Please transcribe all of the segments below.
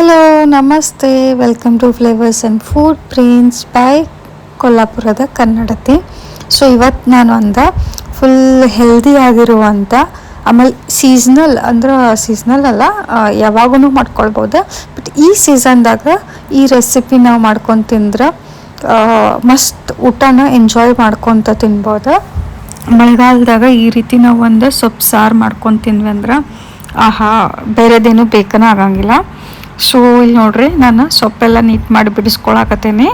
Hello ನಮಸ್ತೆ. Welcome to flavours and food prince by ಕೊಲ್ಲಾಪುರದ ಕನ್ನಡತಿ so ಇವತ್ತು ನಾನು ಅಂದ ಫುಲ್ ಹೆಲ್ದಿ ಆಗಿರುವಂಥ ಆಮೇಲೆ ಸೀಸ್ನಲ್ ಅಂದ್ರೆ ಸೀಸ್ನಲ್ ಅಲ್ಲ ಯಾವಾಗೂ ಮಾಡ್ಕೊಳ್ಬೋದು. ಬಟ್ ಈ ಸೀಸನ್ದಾಗ ಈ ರೆಸಿಪಿ ನಾವು ಮಾಡ್ಕೊಂಡು ತಿಂದ್ರೆ ಮಸ್ತ್ ಊಟನ ಎಂಜಾಯ್ ಮಾಡ್ಕೊತ ತಿನ್ಬೋದು. ಮಳೆಗಾಲದಾಗ ಈ ರೀತಿ ನಾವು ಒಂದು ಸೊಪ್ಪು ಸಾರು ಮಾಡ್ಕೊಂಡು ತಿಂದ್ವಿ ಅಂದ್ರೆ, ಆಹಾ, ಬೇರೆದೇನು ಬೇಕನ ಆಗಂಗಿಲ್ಲ. ಸೊ ಇಲ್ಲಿ ನೋಡ್ರಿ, ನಾನು ಸೊಪ್ಪೆಲ್ಲ ನೀಟ್ ಮಾಡಿ ಬಿಡಿಸ್ಕೊಳಕತ್ತೀನಿ.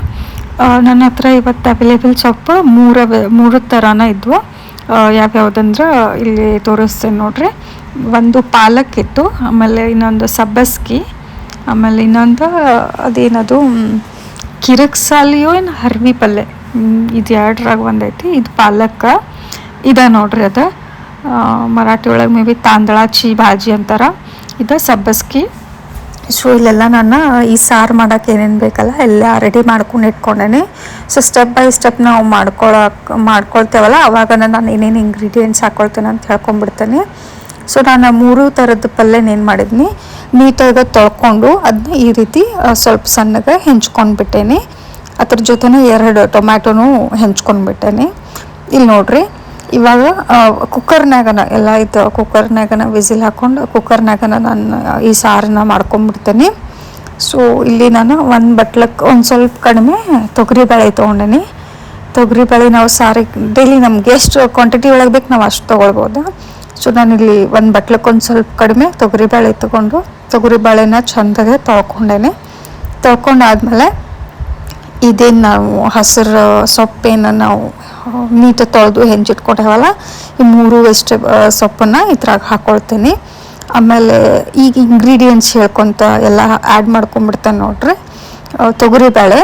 ನನ್ನ ಹತ್ರ ಇವತ್ತು ಅವೈಲೇಬಲ್ ಸೊಪ್ಪು ಮೂರ ಮೂರು ಥರನ ಇದ್ವು. ಯಾವ್ಯಾವುದಂದ್ರೆ ಇಲ್ಲಿ ತೋರಿಸ್ತೇನೆ ನೋಡ್ರಿ. ಒಂದು ಪಾಲಕ್ ಇತ್ತು ಆಮೇಲೆ ಇನ್ನೊಂದು ಸಬ್ಬಸ್ಗಿ, ಆಮೇಲೆ ಇನ್ನೊಂದು ಅದೇನದು ಕಿರಕ್ ಕಿರಕ್ಸಾಲಿಯೋ ಏನು ಹರ್ವಿ ಪಲ್ಯ ಇದು ಎರಡ್ರಾಗ ಒಂದೈತಿ, ಇದು ಪಾಲಕ್. ಇದೆ ನೋಡ್ರಿ ಅದು. ಮರಾಠಿ ಒಳಗೆ ಮೇ ಬಿ ತಾಂದಳಾಚಿ ಭಾಜಿ ಅಂತಾರ. ಇದು ಸಬ್ಬಸ್ಗಿ. ಸೊ ಇಲ್ಲೆಲ್ಲ ನಾನು ಈ ಸಾರು ಮಾಡೋಕ್ಕೆ ಏನೇನು ಬೇಕಲ್ಲ, ಎಲ್ಲ ರೆಡಿ ಮಾಡ್ಕೊಂಡು ಇಟ್ಕೊಂಡೇನೆ. ಸೊ ಸ್ಟೆಪ್ ಬೈ ಸ್ಟೆಪ್ ನಾವು ಮಾಡ್ಕೊಳಕ್, ಮಾಡ್ಕೊಳ್ತೇವಲ್ಲ, ಅವಾಗ ನಾನು ಏನೇನು ಇಂಗ್ರೀಡಿಯೆಂಟ್ಸ್ ಹಾಕ್ಕೊಳ್ತೇನೆ ಅಂತ ಹೇಳ್ಕೊಂಡ್ಬಿಡ್ತೇನೆ. ಸೊ ನಾನು ಮೂರು ಥರದ ಪಲ್ಯನ ಏನು ಮಾಡಿದ್ನಿ. ನೀಟಾಗಿ ತೊಳ್ಕೊಂಡು ಅದನ್ನ ಈ ರೀತಿ ಸ್ವಲ್ಪ ಸಣ್ಣಗೆ ಹೆಂಚ್ಕೊಂಡ್ಬಿಟ್ಟೇನೆ. ಅದ್ರ ಜೊತೆನೇ ಎರಡು ಟೊಮ್ಯಾಟೊನೂ ಹೆಂಚ್ಕೊಂಡ್ಬಿಟ್ಟೇನೆ. ಇಲ್ಲಿ ನೋಡ್ರಿ. ಇವಾಗ ಕುಕ್ಕರ್ನಾಗನ ಎಲ್ಲ ಇದು ಕುಕ್ಕರ್ನಾಗನ ವಿಸಿಲ್ ಹಾಕ್ಕೊಂಡು ಕುಕ್ಕರ್ನಾಗನ ನಾನು, ಈ ಸಾರನ್ನ ಮಾಡ್ಕೊಂಬಿಡ್ತೇನೆ. ಸೊ ಇಲ್ಲಿ ನಾನು ಒಂದು ಬಟ್ಲಕ್ಕೆ ಒಂದು ಸ್ವಲ್ಪ ಕಡಿಮೆ ತೊಗರಿ ಬೇಳೆ ತೊಗೊಂಡೇನಿ. ತೊಗರಿಬೇಳೆ ನಾವು ಸಾರಿಗೆ ಡೈಲಿ ನಮ್ಗೆ ಎಷ್ಟು ಕ್ವಾಂಟಿಟಿ ಒಳಗೆ ಬೇಕು ನಾವು ಅಷ್ಟು ತೊಗೊಳ್ಬೋದು. ಸೊ ನಾನಿಲ್ಲಿ ಒಂದು ಬಟ್ಲಕ್ಕೆ ಒಂದು ಸ್ವಲ್ಪ ಕಡಿಮೆ ತೊಗರಿ ಬೇಳೆ ತೊಗೊಂಡು, ತೊಗರಿ ಬೇಳೆನ ಚೆಂದಾಗೆ ತೊಳ್ಕೊಂಡೇನೆ. ತೊಳ್ಕೊಂಡಾದ್ಮೇಲೆ ಇದೇನು ನಾವು ಹಸಿರು, ಸೊಪ್ಪೇನು ನಾವು ನೀಟ ತೊಳೆದು ಹೆಂಚಿಟ್ಕೊಟ್ಟೇವಲ್ಲ ಈ ಮೂರು ವೆಜಿಟೇಬ ಸೊಪ್ಪನ್ನು ಇದ್ರಾಗ ಹಾಕ್ಕೊಳ್ತೀನಿ ಆಮೇಲೆ ಈಗ ಇಂಗ್ರೀಡಿಯೆಂಟ್ಸ್ ಹೇಳ್ಕೊತ ಎಲ್ಲ ಆ್ಯಡ್ ಮಾಡ್ಕೊಂಬಿಡ್ತೇನೆ ನೋಡ್ರಿ. ತೊಗರಿ ತೊಗರಿಬೇಳೆ,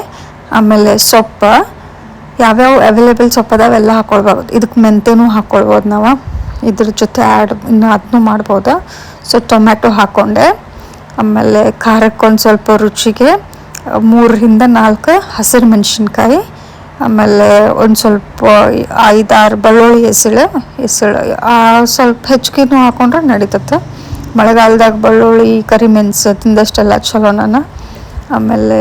ಆಮೇಲೆ ಸೊಪ್ಪು, ಯಾವ್ಯಾವ ಅವೈಲೇಬಲ್ ಸೊಪ್ಪು ಅದಾವ ಎಲ್ಲ ಇದಕ್ಕೆ ಮೆಂತೆನೂ ಹಾಕ್ಕೊಳ್ಬೋದು ನಾವು. ಇದ್ರ ಜೊತೆ ಆ್ಯಡ್ ಇನ್ನು ಅದನ್ನೂ ಮಾಡ್ಬೋದು. ಸೊ ಟೊಮ್ಯಾಟೊ ಹಾಕ್ಕೊಂಡೆ ಆಮೇಲೆ ಖಾರಕ್ಕೊಂದು ಸ್ವಲ್ಪ ರುಚಿಗೆ ಮೂರರಿಂದ ನಾಲ್ಕು ಹಸಿರು ಮೆಣಸಿನ್ಕಾಯಿ, ಆಮೇಲೆ ಒಂದು ಸ್ವಲ್ಪ ಐದಾರು ಬೆಳ್ಳುಳ್ಳಿ ಎಸಳು ಎಸಳು ಸ್ವಲ್ಪ ಹೆಚ್ಚಿಗೆನೂ ಹಾಕೊಂಡ್ರೆ ನಡೀತತ್ತೆ ಮಳೆಗಾಲದಾಗ ಬೆಳ್ಳುಳ್ಳಿ ಕರಿಮೆಣಸು ತಿಂದಷ್ಟೆಲ್ಲ ಚಲೋ ನಾನು. ಆಮೇಲೆ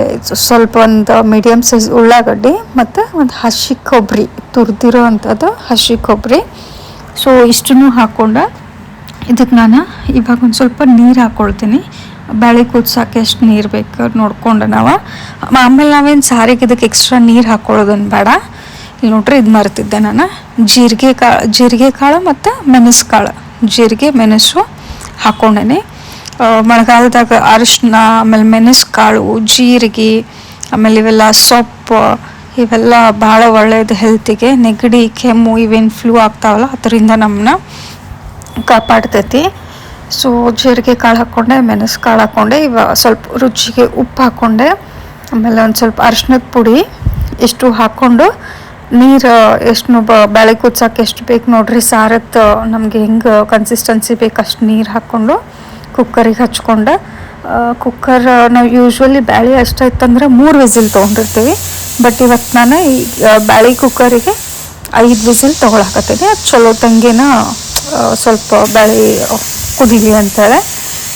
ಸ್ವಲ್ಪ ಒಂದು ಮೀಡಿಯಮ್ ಸೈಜ್ ಉಳ್ಳಾಗಡ್ಡಿ ಮತ್ತು ಒಂದು ಹಸಿ ಕೊಬ್ಬರಿ ತುರಿದಿರೋ ಅಂಥದ್ದು ಹಸಿ ಕೊಬ್ಬರಿ ಸೊ ಇಷ್ಟನ್ನು ಹಾಕ್ಕೊಂಡು ಇದಕ್ಕೆ ನಾನು ಇವಾಗ ಒಂದು ಸ್ವಲ್ಪ ನೀರು ಹಾಕ್ಕೊಳ್ತೀನಿ ಬೇಳೆ ಕುದ್ಸೋಕೆ ಎಷ್ಟು ನೀರು ಬೇಕು ನೋಡ್ಕೊಂಡು ನಾವು. ಆಮೇಲೆ ನಾವೇನು ಸಾರಿಗೆ ಇದಕ್ಕೆ ಎಕ್ಸ್ಟ್ರಾ ನೀರು ಹಾಕೊಳ್ಳೋದನ್ನು ಬೇಡ. ಇಲ್ಲಿ ನೋಡ್ರಿ ಇದು ಮರ್ತಿದ್ದೆ ನಾನು. ಜೀರಿಗೆ ಕಾಳು ಜೀರಿಗೆ ಕಾಳು ಮತ್ತು ಮೆಣಸು ಕಾಳು. ಜೀರಿಗೆ ಮೆಣಸು ಹಾಕ್ಕೊಂಡೇನೆ ಆ, ಮಳೆಗಾಲದಾಗ ಅರಿಶಿನ ಆಮೇಲೆ ಮೆಣಸು ಕಾಳು ಜೀರಿಗೆ ಆಮೇಲೆ ಇವೆಲ್ಲ ಸೊಪ್ಪು ಇವೆಲ್ಲ ಭಾಳ ಒಳ್ಳೆಯದು ಹೆಲ್ತಿಗೆ. ನೆಗಡಿ ಕೆಮ್ಮು ಇವೇನು ಫ್ಲೂ ಆಗ್ತಾವಲ್ಲ ಅದರಿಂದ ನಮ್ಮನ್ನ ಕಾಪಾಡ್ತೈತಿ. ಸೊ ಜೀರಿಗೆ ಕಾಳು ಹಾಕ್ಕೊಂಡೆ ಮೆಣಸು ಕಾಳು ಹಾಕ್ಕೊಂಡೆ ಇವಾಗ ಸ್ವಲ್ಪ ರುಚಿಗೆ ಉಪ್ಪು ಹಾಕ್ಕೊಂಡೆ ಆಮೇಲೆ ಒಂದು ಸ್ವಲ್ಪ ಅರ್ಶಿನದ ಪುಡಿ ಇಷ್ಟು ಹಾಕ್ಕೊಂಡು ನೀರು ಎಷ್ಟು ಬೇಳೆ ಕುದ್ಸೋಕೆ ಎಷ್ಟು ಬೇಕು ನೋಡ್ರಿ ಸಾರತ್ ನಮಗೆ ಹೆಂಗೆ ಕನ್ಸಿಸ್ಟೆನ್ಸಿ ಬೇಕು ಅಷ್ಟು ನೀರು ಹಾಕ್ಕೊಂಡು ಕುಕ್ಕರಿಗೆ ಹಚ್ಕೊಂಡು. ಕುಕ್ಕರ್ ನಾವು ಯೂಶ್ವಲಿ ಬ್ಯಾಳೆ ಅಷ್ಟು ಇತ್ತಂದ್ರೆ ಮೂರು ವಿಸಿಲ್ ತೊಗೊಂಡಿರ್ತೀವಿ, ಬಟ್ ಇವತ್ತು ನಾನು ಈ ಬ್ಯಾಳೆ ಕುಕ್ಕರಿಗೆ ಐದು ವಿಸಿಲ್ ತೊಗೊಳಕತ್ತೀನಿ. ಅದು ಚಲೋ ತಂಗಿನ ಸ್ವಲ್ಪ ಬ್ಯಾಳೆ ಕುದೀಲಿ ಅಂತೇಳಿ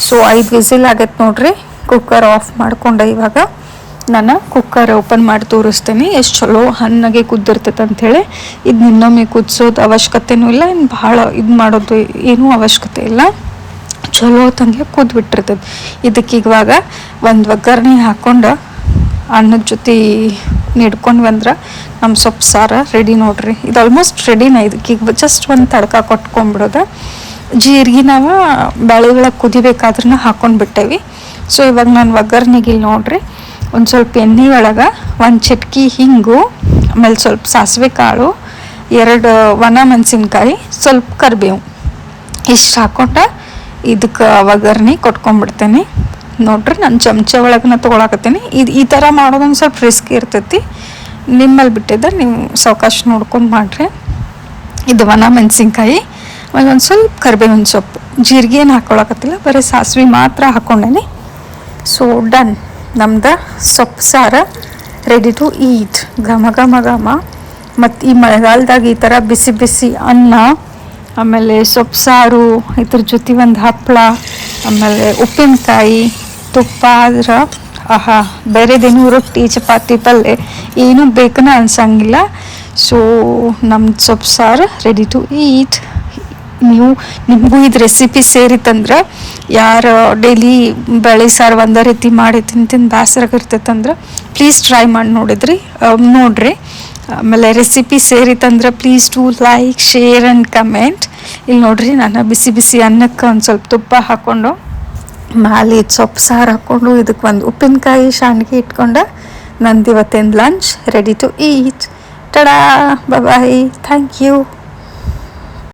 ಸೊ ಐದು ವಿಸಿಲ್ ಆಗತ್ತೆ ನೋಡ್ರಿ. ಕುಕ್ಕರ್ ಆಫ್ ಮಾಡ್ಕೊಂಡೆ ಇವಾಗ. ನಾನು ಕುಕ್ಕರ್ ಓಪನ್ ಮಾಡಿ ತೋರಿಸ್ತೀನಿ. ಎಷ್ಟು ಚಲೋ ಹಣ್ಣಾಗೆ ಕುದ್ದಿರ್ತೈತೆ ಅಂಥೇಳಿ ಇದು ಇನ್ನೊಮ್ಮೆ ಕುದಿಸೋದು ಅವಶ್ಯಕತೆನೂ ಇಲ್ಲ. ಇನ್ನು ಭಾಳ ಇದು ಮಾಡೋದು ಏನೂ ಅವಶ್ಯಕತೆ ಇಲ್ಲ. ಚಲೋ ತಂಗೆ ಕುದ್ಬಿಟ್ಟಿರ್ತೈತೆ. ಇದಕ್ಕೆ ಇವಾಗ ಒಂದು ಒಗ್ಗರಣೆ ಹಾಕ್ಕೊಂಡು ಅನ್ನದ ಜೊತೆ ನೀಡ್ಕೊಂಡ್ವಿ ಅಂದ್ರೆ ನಮ್ಮ ಸೊಪ್ಪು ಸಾರು ರೆಡಿ ನೋಡ್ರಿ. ಇದು ಆಲ್ಮೋಸ್ಟ್ ರೆಡಿನ ಇದಕ್ಕೆ ಈಗ ಜಸ್ಟ್ ಒಂದು ತಡ್ಕ ಕೊಟ್ಕೊಂಡ್ಬಿಡೋದು. ಜೀರಿಗೆ ನಾವು ಬೇಳೆಗಳ ಕುದಿಬೇಕಾದ್ರೂ ಹಾಕೊಂಡು ಬಿಟ್ಟೇವಿ. ಸೊ ಇವಾಗ ನಾನು ಒಗ್ಗರ್ನಿಗೆ ಇಲ್ಲಿ ನೋಡ್ರಿ, ಒಂದು ಸ್ವಲ್ಪ ಎಣ್ಣೆ ಒಳಗೆ ಒಂದು ಚಟ್ಕಿ ಹಿಂಗು, ಆಮೇಲೆ ಸ್ವಲ್ಪ ಸಾಸಿವೆ ಕಾಳು, ಎರಡು ಒಣ ಮೆಣಸಿನ್ಕಾಯಿ, ಸ್ವಲ್ಪ ಕರಿಬೇವು. ಇಷ್ಟು ಹಾಕೊಂಡ ಇದಕ್ಕೆ ಒಗ್ಗರ್ನಿ ಕೊಟ್ಕೊಂಡ್ಬಿಡ್ತೇನೆ ನೋಡ್ರಿ ನಾನು ಚಮಚ ಒಳಗನ ತೊಗೊಳಕತ್ತೀನಿ. ಇದು ಈ ಥರ ಮಾಡೋದೊಂದು ಸ್ವಲ್ಪ ರಿಸ್ಕ್ ಇರ್ತೈತಿ. ನಿಮ್ಮಲ್ಲಿ ಬಿಟ್ಟಿದ್ದೆ ನೀವು ಸಾವಕಾಶ ನೋಡ್ಕೊಂಡು ಮಾಡಿರಿ. ಇದು ಒಣ ಮೆಣಸಿನ್ಕಾಯಿ ಒಂದು ಸ್ವಲ್ಪ ಕರಿಬೇವಿನ ಸೊಪ್ಪು, ಜೀರಿಗೆ ಏನು ಹಾಕ್ಕೊಳಕತ್ತಿಲ್ಲ ಬರೀ ಸಾಸಿವೆ ಮಾತ್ರ ಹಾಕ್ಕೊಂಡೇನಿ ಸೊ ಡನ್ ನಮ್ದು ಸೊಪ್ಪು ಸಾರು ರೆಡಿ ಟು ಈಟ್ ಘಮ ಘಮ ಘಮ. ಮತ್ತು ಈ ಮಳೆಗಾಲದಾಗ ಈ ಥರ ಬಿಸಿ ಬಿಸಿ ಅನ್ನ, ಆಮೇಲೆ ಸೊಪ್ಪು ಸಾರು, ಇದ್ರ ಜೊತೆ ಒಂದು ಹಪ್ಪಳ ಆಮೇಲೆ ಉಪ್ಪಿನಕಾಯಿ, ತುಪ್ಪ ಆದ್ರೆ, ಆಹಾ, ಬೇರೆದೇನು ರೊಟ್ಟಿ, ಚಪಾತಿ ಪಲ್ಯ ಏನೂ ಬೇಕನ್ನ ಅನ್ಸಂಗಿಲ್ಲ. ಸೊ ನಮ್ಮ ಸೊಪ್ಪು ಸಾರು ರೆಡಿ ಟು ಈಟ್ ನೀವು ನಿಮಗೂ ಇದು ರೆಸಿಪಿ ಸೇರಿತ್ತಂದ್ರೆ, ಯಾರು ಡೈಲಿ ಬೇಳೆ ಸಾರು ಒಂದೇ ರೀತಿ ಮಾಡಿ ತಿಂದು ತಿಂದು ಬೇಸರಾಗಿರ್ತೈತಂದ್ರೆ ಪ್ಲೀಸ್ ಟ್ರೈ ಮಾಡಿ ನೋಡಿದ್ರಿ. ನೋಡಿರಿ. ಆಮೇಲೆ recipe ಸೇರಿತ್ತಂದ್ರೆ please to like share and comment ಇಲ್ಲಿ ನೋಡ್ರಿ, ನಾನು ಬಿಸಿ ಬಿಸಿ ಅನ್ನಕ್ಕೆ ಒಂದು ಸ್ವಲ್ಪ ತುಪ್ಪ ಹಾಕ್ಕೊಂಡು ಮಾಲಿ ಸೊಪ್ಪು ಸಾರು ಹಾಕ್ಕೊಂಡು ಇದಕ್ಕೆ ಒಂದು ಉಪ್ಪಿನಕಾಯಿ ಶಾಂಡ್ಗೆ ಇಟ್ಕೊಂಡು, ನಂದು ಇವತ್ತಿನ lunch ready to eat tada bye thank you